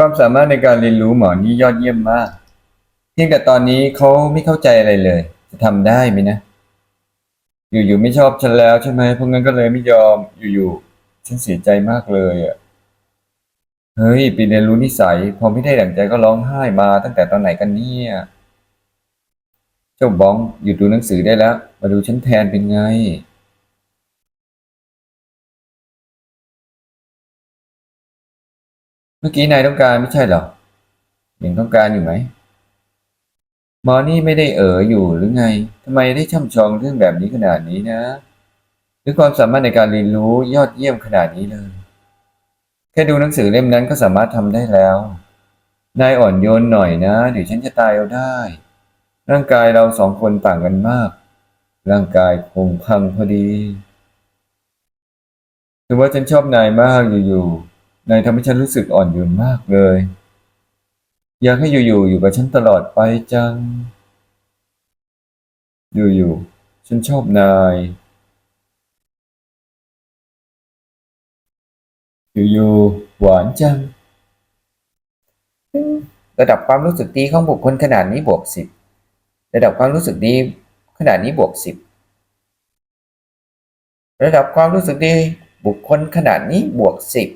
ความสามารถในการเรียนรู้หมอนี่ยอดเยี่ยมมาก เพียงแต่ตอนนี้เขาไม่เข้าใจอะไรเลย จะทำได้ไหมนะ อยู่ๆไม่ชอบฉันแล้วใช่ไหมเพราะงั้นก็เลยไม่ยอม อยู่ๆฉันเสียใจมากเลยอะ เฮ้ยไปเรียนรู้นิสัย พอไม่ได้ดั่งใจก็ร้องไห้มาตั้งแต่ตอนไหนกันเนี่ย เจ้าบ้องหยุดดูหนังสือได้แล้ว มาดูฉันแทนเป็นไง มื่อกี้นายต้องการไม่ใช่เหรอยังต้องการอยู่ไหมหมอนี่ไม่ได้เอ๋ออยู่หรือไงทำไมได้ช่ำชองเรื่องแบบนี้ขนาดนี้นะ หรือความสามารถในการเรียนรู้ยอดเยี่ยมขนาดนี้เลย แค่ดูหนังสือเล่มนั้นก็สามารถทำได้แล้ว นายอ่อนโยนหน่อยนะ เดี๋ยวฉันจะตายเอาได้ ร่างกายเราสองคนต่างกันมาก ร่างกายคงพังพอดีถือว่าฉันชอบนายมากอยู่ๆ นายทำให้ฉันรู้สึกอ่อนโยนมากเลย อยากให้อยู่ๆอยู่กับฉันตลอดไปจัง อยู่ๆฉันชอบนาย อยู่ๆหวานจัง ระดับความรู้สึกดีของบุคคลขนาดนี้บวกสิบระดับความรู้สึกดีขนาดนี้บวกสิบระดับความรู้สึกดีบุคคลขนาดนี้บวกสิบ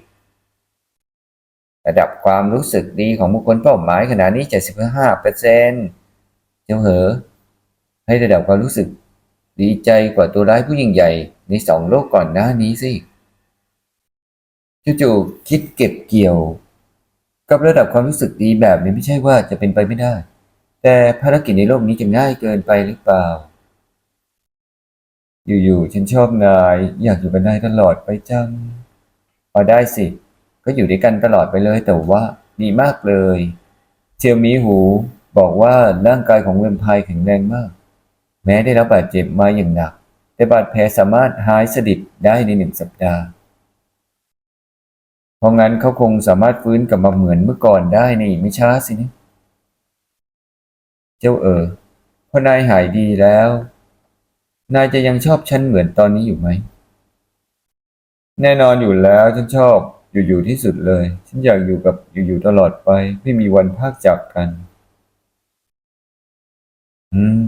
ระดับความรู้สึกดีของบุคคลเป้าหมายขนาดนี้เจ็ดสิบห้าเปอร์เซ็นเจ้าเหอ ให้ระดับความรู้สึกดีใจกว่าตัวร้ายผู้ยิ่งใหญ่ในสองโลกก่อนหน้านี้สิจู่ๆคิดเก็บเกี่ยว กับระดับความรู้สึกดีแบบนี้ไม่ใช่ว่าจะเป็นไปไม่ได้ แต่ภารกิจในโลกนี้จะง่ายเกินไปหรือเปล่า อยู่ๆฉันชอบนาย อยากอยู่กับนายตลอดไปจังพอได้สิ ก็อยู่ด้วยกันตลอดไปเลยแต่ว่าดีมากเลยเทียวมีหูบอกว่าร่างกายของเวมไพร์แข็งแรงมาก แม้ได้รับบาดเจ็บมาอย่างหนัก แต่บาดแผลสามารถหายสนิทได้ในหนึ่งสัปดาห์ เพราะงั้นเขาคงสามารถฟื้นกลับมาเหมือนเมื่อก่อนได้ในอีกไม่ช้าสินะเจ้าเอ๋อพอนายหายดีแล้ว นายจะยังชอบฉันเหมือนตอนนี้อยู่ไหม แน่นอนอยู่แล้วฉันชอบ อยู่ๆที่สุดเลย ฉันอยากอยู่กับอยู่ๆตลอดไป ไม่มีวันพากจากกัน อืม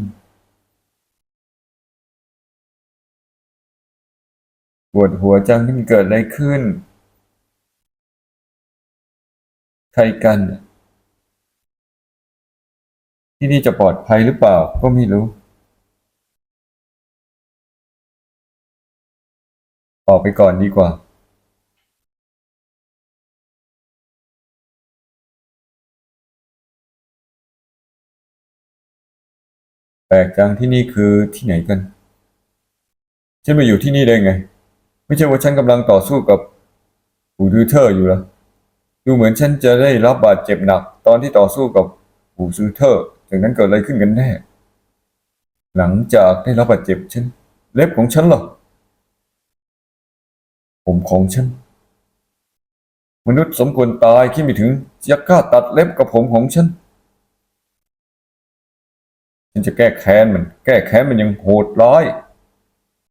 ปวดหัวจังที่มันเกิดอะไรขึ้น ใครกันน่ะที่นี่จะปลอดภัยหรือเปล่า ก็ไม่รู้ ออกไปก่อนดีกว่า แปลกจังที่นี่คือที่ไหนกัน ฉันมาอยู่ที่นี่ได้ไง ไม่ใช่ว่าฉันกำลังต่อสู้กับปูดูเทอร์อยู่เหรอดูเหมือนฉันจะได้รับบาดเจ็บหนัก ตอนที่ต่อสู้กับปูซูเทอร์จากนั้นเกิดอะไรขึ้นกันแน่ หลังจากได้รับบาดเจ็บฉัน เล็บของฉันหรอผมของฉัน มนุษย์สมควรตายคิดไม่ถึงจะกล้าตัดเล็บกับผมของฉัน ฉันจะแก้แค้นมัน แก้แค้นมันยังโหดร้าย